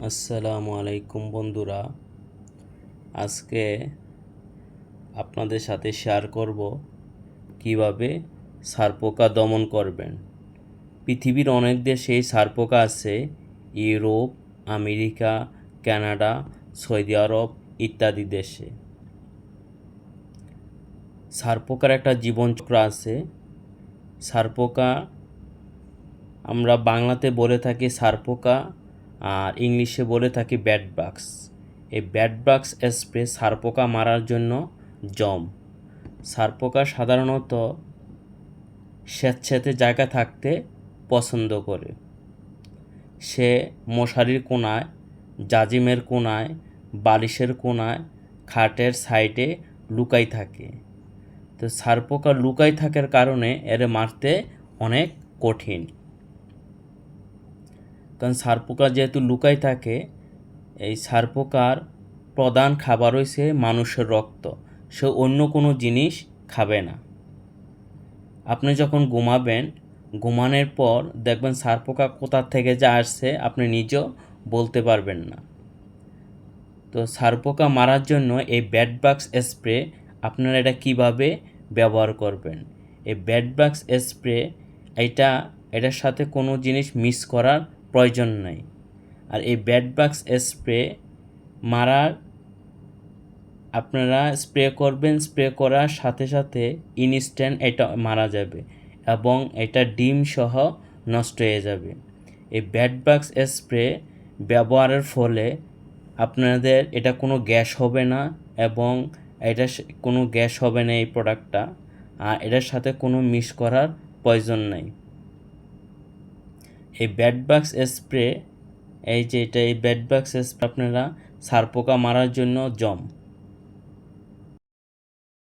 আসসালামু আলাইকুম বন্ধুরা। আজকে আপনাদের সাথে শেয়ার করব কীভাবে সারপোকা দমন করবেন। পৃথিবীর অনেক দেশে সারপোকা আছে। ইউরোপ, আমেরিকা, কানাডা, সৌদি আরব ইত্যাদি দেশে। সারপোকার একটা জীবনচক্র আছে। সারপোকা, আমরা বাংলাতে বলে থাকি সারপোকা। আর ইংলিশে বলে থাকি ব্যাট বাক্স। এই ব্যাট বাক্স স্প্রে সারপোকা মারার জন্য জম। সারপোকা সাধারণত স্বেচ্ছাতে জায়গা থাকতে পছন্দ করে। সে মশারির কোনায়, জাজিমের কোনায়, বালিশের কোনায়, খাটের সাইডে লুকাই থাকে। তো সারপোকা লুকাই থাকার কারণে এর মারতে অনেক কঠিন। কারণ সারপোকা যেহেতু লুকাই থাকে, এই সারপোকার প্রধান খাবার হয়েছে মানুষের রক্ত। সে অন্য কোনো জিনিস খাবে না। আপনি যখন ঘুমাবেন, ঘুমানোর পর দেখবেন সারপোকা কোথার থেকে যা আসছে আপনি নিজেও বলতে পারবেন না। তো সারপোকা মারার জন্য এই ব্যাট বাক্স স্প্রে আপনারা এটা কীভাবে ব্যবহার করবেন? এই ব্যাট বাক্স স্প্রে এটা, এটার সাথে কোনো জিনিস মিস করার প্রয়োজন নাই। আর এই ব্যাট বাক্স স্প্রে মারার আপনারা স্প্রে করবেন, স্প্রে করার সাথে সাথে ইনস্ট্যান্ট এটা মারা যাবে এবং এটা ডিম সহ নষ্ট হয়ে যাবে। এই ব্যাট বাক্স স্প্রে ব্যবহারের ফলে আপনাদের এটা কোনো গ্যাস হবে না এবং এটা কোনো গ্যাস হবে না এই প্রোডাক্টটা আর এটার সাথে কোনো মিস করার প্রয়োজন নাই। এই ব্যাডবাক্স স্প্রে এই যে এটা এই ব্যাডবাক্স স্প্রে আপনারা সারপোকা মারার জন্য জম।